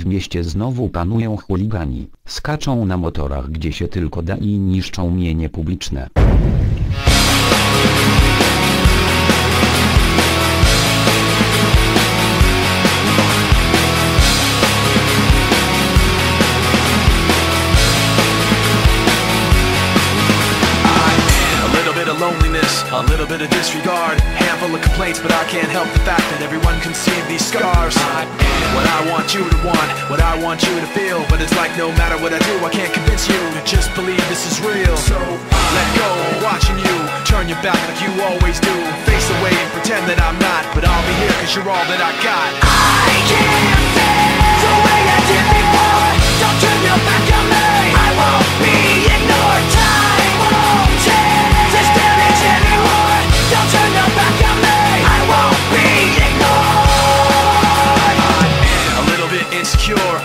W mieście znowu panują chuligani, skaczą na motorach gdzie się tylko da i niszczą mienie publiczne. A loneliness, a little bit of disregard Handful of complaints, but I can't help the fact that everyone can see these scars. I what I want you to want, what I want you to feel But it's like no matter what I do, I can't convince you to just believe this is real. So let go, watching you turn your back like you always do. Face away and pretend that I'm not, but I'll be here cause you're all that I got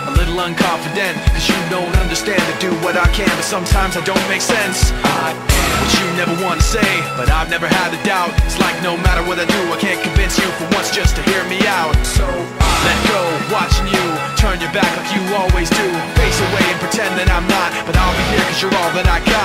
a little unconfident Cause you don't understand to do what I can But sometimes I don't make sense. I am what you never want to say But I've never had a doubt. It's like no matter what I do I can't convince you for once just to hear me out. So I let go, watching you Turn your back like you always do. Face away and pretend that I'm not But I'll be here cause you're all that I got